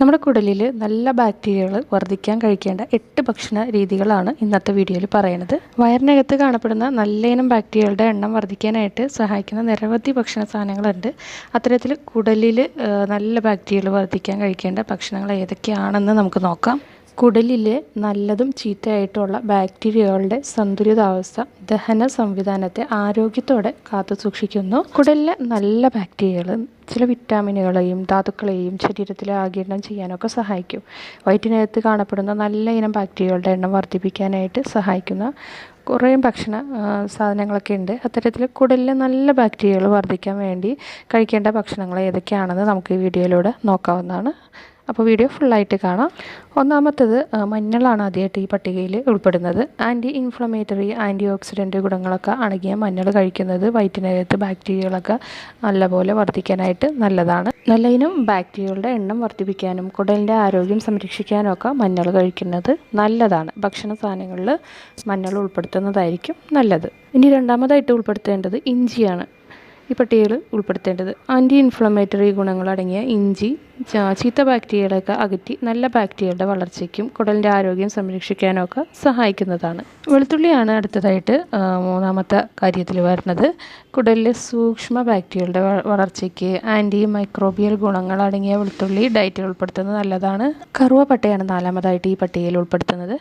നമ്മുടെ കുടലിൽ നല്ല ബാക്ടീരിയകൾ വർദ്ധിക്കാൻ കഴിക്കേണ്ട എട്ട് ഭക്ഷണ രീതികളാണ് ഇന്നത്തെ വീഡിയോയിൽ പറയുന്നത്. വയറിനകത്ത് കാണപ്പെടുന്ന നല്ലയിനം ബാക്ടീരിയകളുടെ എണ്ണം വർദ്ധിക്കാനായിട്ട് സഹായിക്കുന്ന നിരവധി ഭക്ഷണ സാധനങ്ങളുണ്ട്. അത്തരത്തിൽ കുടലിൽ നല്ല ബാക്ടീരിയകൾ വർദ്ധിക്കാൻ കഴിക്കേണ്ട ഭക്ഷണങ്ങൾ ഏതൊക്കെയാണെന്ന് നമുക്ക് നോക്കാം. കുടലിലെ നല്ലതും ചീത്തയായിട്ടുള്ള ബാക്ടീരിയകളുടെ സന്തുലിതാവസ്ഥ ദഹന സംവിധാനത്തെ ആരോഗ്യത്തോടെ കാത്തു സൂക്ഷിക്കുന്നു കുടലിലെ നല്ല ബാക്ടീരിയകൾ ചില വിറ്റാമിനുകളെയും ധാതുക്കളെയും ശരീരത്തിൽ ആഗിരണം ചെയ്യാനൊക്കെ സഹായിക്കും. വയറ്റിനകത്ത് കാണപ്പെടുന്ന നല്ല ഇനം ബാക്ടീരിയകളുടെ എണ്ണം വർദ്ധിപ്പിക്കാനായിട്ട് സഹായിക്കുന്ന കുറേ ഭക്ഷണ സാധനങ്ങളൊക്കെ ഉണ്ട്. അത്തരത്തിൽ കുടലിലെ നല്ല ബാക്ടീരിയകൾ വർദ്ധിക്കാൻ വേണ്ടി കഴിക്കേണ്ട ഭക്ഷണങ്ങൾ ഏതൊക്കെയാണെന്ന് നമുക്ക് ഈ വീഡിയോയിലൂടെ നോക്കാവുന്നതാണ്. അപ്പോൾ വീഡിയോ ഫുള്ളായിട്ട് കാണാം. ഒന്നാമത്തത് മഞ്ഞളാണ് ആദ്യമായിട്ട് ഈ പട്ടികയിൽ ഉൾപ്പെടുന്നത്. ആന്റി ഇൻഫ്ലമേറ്ററി ആന്റി ഓക്സിഡന്റ് ഗുണങ്ങളൊക്കെ അടങ്ങിയ മഞ്ഞൾ കഴിക്കുന്നത് വയറ്റിനകത്ത് ബാക്ടീരിയകളൊക്കെ നല്ലപോലെ വർദ്ധിക്കാനായിട്ട് നല്ലതാണ്. നല്ല ഇനം ബാക്ടീരിയകളുടെ എണ്ണം വർദ്ധിപ്പിക്കാനും കുടലിന്റെ ആരോഗ്യം സംരക്ഷിക്കാനും ഒക്കെ മഞ്ഞൾ കഴിക്കുന്നത് നല്ലതാണ്. ഭക്ഷണ സാധനങ്ങളിൽ മഞ്ഞൾ ഉൾപ്പെടുത്തുന്നതായിരിക്കും നല്ലത്. ഇനി രണ്ടാമതായിട്ട് ഉൾപ്പെടുത്തേണ്ടത് ഇഞ്ചിയാണ്. ഈ പട്ടികയിൽ ഉൾപ്പെടുത്തേണ്ടത്. ആന്റി ഇൻഫ്ലമേറ്ററി ഗുണങ്ങളടങ്ങിയ ഇഞ്ചി ചീത്ത ബാക്ടീരിയകളൊക്കെ അകറ്റി നല്ല ബാക്ടീരിയകളുടെ വളർച്ചയ്ക്കും കുടലിന്റെ ആരോഗ്യം സംരക്ഷിക്കാനും ഒക്കെ സഹായിക്കുന്നതാണ്. വെളുത്തുള്ളിയാണ് അടുത്തതായിട്ട് മൂന്നാമത്തെ കാര്യത്തിൽ വരുന്നത്. കുടലിലെ സൂക്ഷ്മ ബാക്ടീരിയകളുടെ വളർച്ചയ്ക്ക് ആന്റി മൈക്രോബിയൽ ഗുണങ്ങളടങ്ങിയ വെളുത്തുള്ളി ഡയറ്റിൽ ഉൾപ്പെടുത്തുന്നത് നല്ലതാണ്. കറുവപ്പട്ടയാണ് നാലാമതായിട്ട് ഈ പട്ടികയിൽ ഉൾപ്പെടുത്തുന്നത്.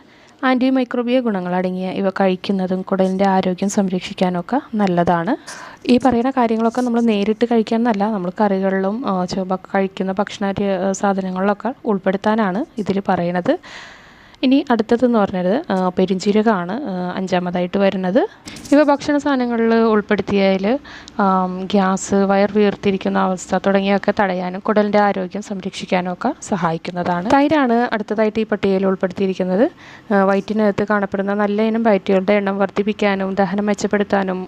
ആന്റി ഗുണങ്ങൾ ഗുണങ്ങളടങ്ങിയ ഇവ കഴിക്കുന്നതും കുടലിന്റെ ആരോഗ്യം സംരക്ഷിക്കാനൊക്കെ നല്ലതാണ്. ഈ പറയുന്ന കാര്യങ്ങളൊക്കെ നമ്മൾ നേരിട്ട് കഴിക്കാമെന്നല്ല നമ്മൾ കറികളിലും ചുവ കഴിക്കുന്ന ഭക്ഷണ സാധനങ്ങളിലൊക്കെ ഉൾപ്പെടുത്താനാണ് ഇതിൽ പറയണത് ഇനി അടുത്തതെന്ന് പറഞ്ഞത് പെരിഞ്ചീരകമാണ് അഞ്ചാമതായിട്ട് വരുന്നത്. ഇവ ഭക്ഷണ സാധനങ്ങളിൽ ഉൾപ്പെടുത്തിയാൽ ഗ്യാസ് വയർ വീർത്തിരിക്കുന്ന അവസ്ഥ തുടങ്ങിയൊക്കെ തടയാനും കുടലിന്റെ ആരോഗ്യം സംരക്ഷിക്കാനും ഒക്കെ സഹായിക്കുന്നതാണ്. തൈരാണ് അടുത്തതായിട്ട് ഈ പട്ടികയിൽ ഉൾപ്പെടുത്തിയിരിക്കുന്നത്. വയറ്റിനകത്ത് കാണപ്പെടുന്ന നല്ല ഇനം ബാക്ടീരിയകളുടെ എണ്ണം വർദ്ധിപ്പിക്കാനും ദഹനം മെച്ചപ്പെടുത്താനും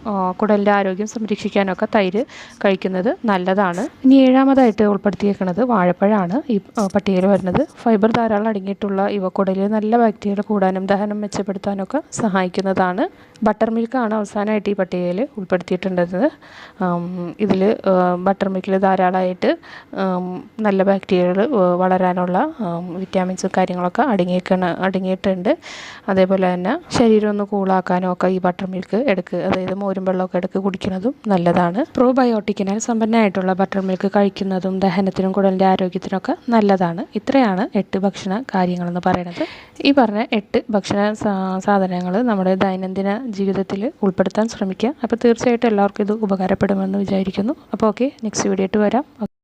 കുടലിന്റെ ആരോഗ്യം സംരക്ഷിക്കാനും ഒക്കെ തൈര് കഴിക്കുന്നത് നല്ലതാണ്. ഇനി ഏഴാമതായിട്ട് ഉൾപ്പെടുത്തിയേക്കുന്നത് വാഴപ്പഴമാണ്. ഈ പട്ടികയിൽ വരുന്നത്. ഫൈബർ ധാരാളം അടങ്ങിയിട്ടുള്ള ഇവ കുടലിൽ നല്ല ബാക്ടീരിയകൾ കൂടാനും ദഹനം മെച്ചപ്പെടുത്താനും ഒക്കെ സഹായിക്കുന്നതാണ്. ബട്ടർ മിൽക്കാണ് അവസാനമായിട്ട് ഈ പട്ടികയിൽ ഉൾപ്പെടുത്തിയിട്ടുണ്ടത് ഇതിൽ ബട്ടർ മിൽക്കിൽ ധാരാളമായിട്ട് നല്ല ബാക്ടീരിയകൾ വളരാനുള്ള വിറ്റാമിൻസും കാര്യങ്ങളൊക്കെ അടങ്ങിയേക്കണ അടങ്ങിയിട്ടുണ്ട്. അതേപോലെ തന്നെ ശരീരം ഒന്ന് കൂളാക്കാനും ഒക്കെ ഈ ബട്ടർ മിൽക്ക് എടുക്കുക അതായത് മോരും വെള്ളമൊക്കെ എടുക്ക് കുടിക്കുന്നതും നല്ലതാണ്. പ്രോബയോട്ടിക്കിനാൽ സമ്പന്നമായിട്ടുള്ള ബട്ടർ മിൽക്ക് കഴിക്കുന്നതും ദഹനത്തിനും കുടലിന്റെ ആരോഗ്യത്തിനൊക്കെ നല്ലതാണ്. ഇത്രയാണ് എട്ട് ഭക്ഷണ കാര്യങ്ങളെന്ന് പറയുന്നത്. ഈ പറഞ്ഞ എട്ട് ഭക്ഷണ സാധനങ്ങൾ നമ്മുടെ ദൈനംദിന ജീവിതത്തിൽ ഉൾപ്പെടുത്താൻ ശ്രമിക്കുക. അപ്പോൾ തീർച്ചയായിട്ടും എല്ലാവർക്കും ഇത് ഉപകാരപ്പെടുമെന്ന് വിചാരിക്കുന്നു. അപ്പോൾ ഓക്കെ നെക്സ്റ്റ് വീഡിയോ ആയിട്ട് വരാം.